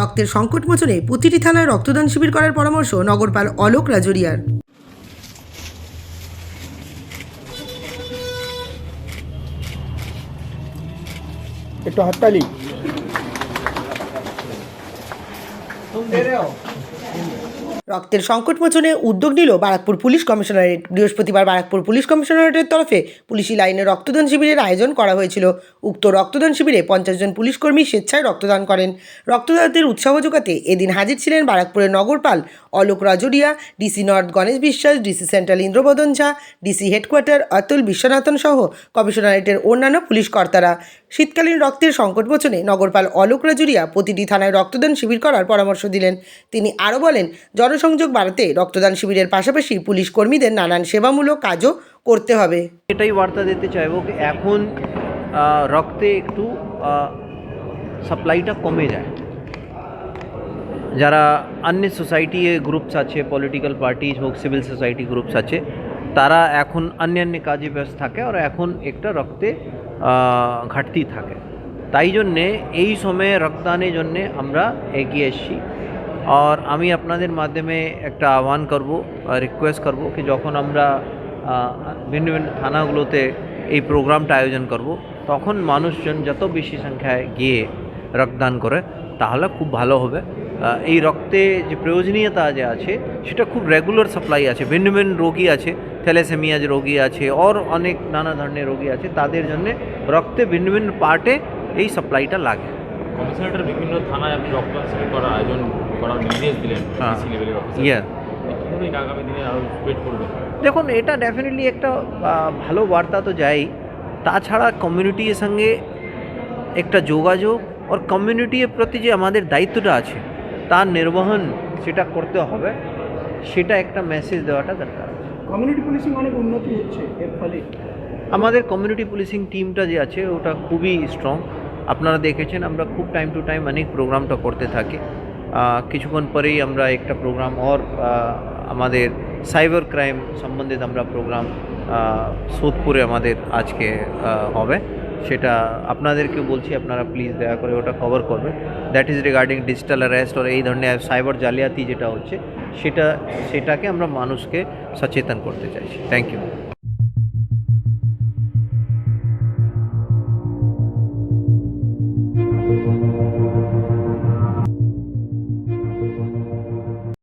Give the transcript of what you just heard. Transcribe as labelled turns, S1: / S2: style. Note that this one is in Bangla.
S1: রক্তের সংকট মোচনে প্রতিটি থানায় রক্তদান শিবির করার পরামর্শ নগরপাল অলোক রাজরিয়ার।
S2: একটু হাততালি।
S1: রক্তের সংকট মোচনে উদ্যোগ নিল বারাকপুর পুলিশ কমিশনারেট। বৃহস্পতিবার বারাকপুর পুলিশ কমিশনারেটের তরফে পুলিশি লাইনে রক্তদান শিবিরের আয়োজন করা হয়েছিল। উক্ত রক্তদান শিবিরে পঞ্চাশ জন পুলিশ কর্মী স্বেচ্ছায় রক্তদান করেন। রক্তদাতাদের উৎসাহ যোগাতে এদিন হাজির ছিলেন বারাকপুরের নগরপাল Alok Rajoria, DC north Ganesh Biswas, DC central Indrabadan Jha, DC headquarter Atul Viswanathan সহ কমিশনারেটের অন্যান্য পুলিশ কর্তারা। শীতকালীন রক্তের সংকট মোচনে নগরপাল অলোক রাজুরিয়া প্রতিটি থানায় রক্তদান শিবির করার পরামর্শ দিলেন। তিনি আরও বলেন জনসংযোগ বাড়াতে রক্তদান শিবিরের পাশাপাশি পুলিশ কর্মীদের নানান সেবামূলক কাজও করতে হবে।
S3: এটাই বার্তা দিতে চাইব এখন রক্তে একটু সাপ্লাইটা কমে যায়। যারা অন্য সোসাইটি গ্রুপস আছে, পলিটিক্যাল পার্টিজ হোক, সিভিল সোসাইটি গ্রুপস আছে, তারা এখন অন্য অন্য কাজে ব্যস্ত থাকে আর এখন একটা রক্তে ঘাটতি থাকে। তাই জন্যে এই সময়ে রক্তদানের জন্যে আমরা এগিয়ে এসেছি। আর আমি আপনাদের মাধ্যমে একটা আহ্বান করব রিকোয়েস্ট করব কি যখন আমরা ভিন্ন ভিন্ন থানাগুলোতে এই প্রোগ্রামটা আয়োজন করব তখন মানুষজন যত বেশি সংখ্যায় গিয়ে রক্তদান করে তাহলে খুব ভালো হবে এই রক্তে যে প্রয়োজনীয়তা যে আছে সেটা খুব রেগুলার সাপ্লাই আছে ভিন্ন ভিন্ন রোগী আছে থ্যালাসেমিয়া যে রোগী আছে ওর অনেক নানা ধরনের রোগী আছে তাদের জন্য রক্তে ভিন্ন ভিন্ন পার্টে এই সাপ্লাইটা লাগে
S4: কমিশনারেটের বিভিন্ন থানায় আপনি রক্তদান শিবির করার আয়োজন করার নির্দেশ দিলেন
S3: হ্যাঁ।
S4: ডিসি লেভেলের অফিসার
S3: ইয়ে
S4: কীভাবে এটা আগামী দিনে আরও স্প্রেড করবেন
S3: দেখুন এটা ডেফিনেটলি একটা ভালো বার্তা তো যাই। তাছাড়া কমিউনিটির সঙ্গে একটা যোগাযোগ আর কমিউনিটির প্রতি যে আমাদের দায়িত্বটা আছে তার নির্বহন সেটা করতে হবে সেটা একটা মেসেজ দেওয়াটা দরকার।
S2: কমিউনিটি পুলিশিং অনেক উন্নতি হচ্ছে এর ফলে।
S3: আমাদের কমিউনিটি পুলিশিং টিমটা যে আছে ওটা খুবই স্ট্রং আপনারা দেখেছেন আমরা খুব টাইম টু টাইম অনেক প্রোগ্রামটা করতে থাকি। কিছুক্ষণ পরেই আমরা একটা প্রোগ্রাম ওর আহ, আমাদের সাইবার ক্রাইম সম্বন্ধিত আমরা প্রোগ্রাম সোদপুরে আমাদের আজকে হবে। সেটা আপনাদেরকে বলছি আপনারা প্লিজ দয়া করে ওটা কভার করবেন। That is regarding digital arrest আর এই ধরনের সাইবার জালিয়াতি যেটা হচ্ছে সেটা সেটাকে আমরা মানুষকে সচেতন করতে চাইছি। Thank you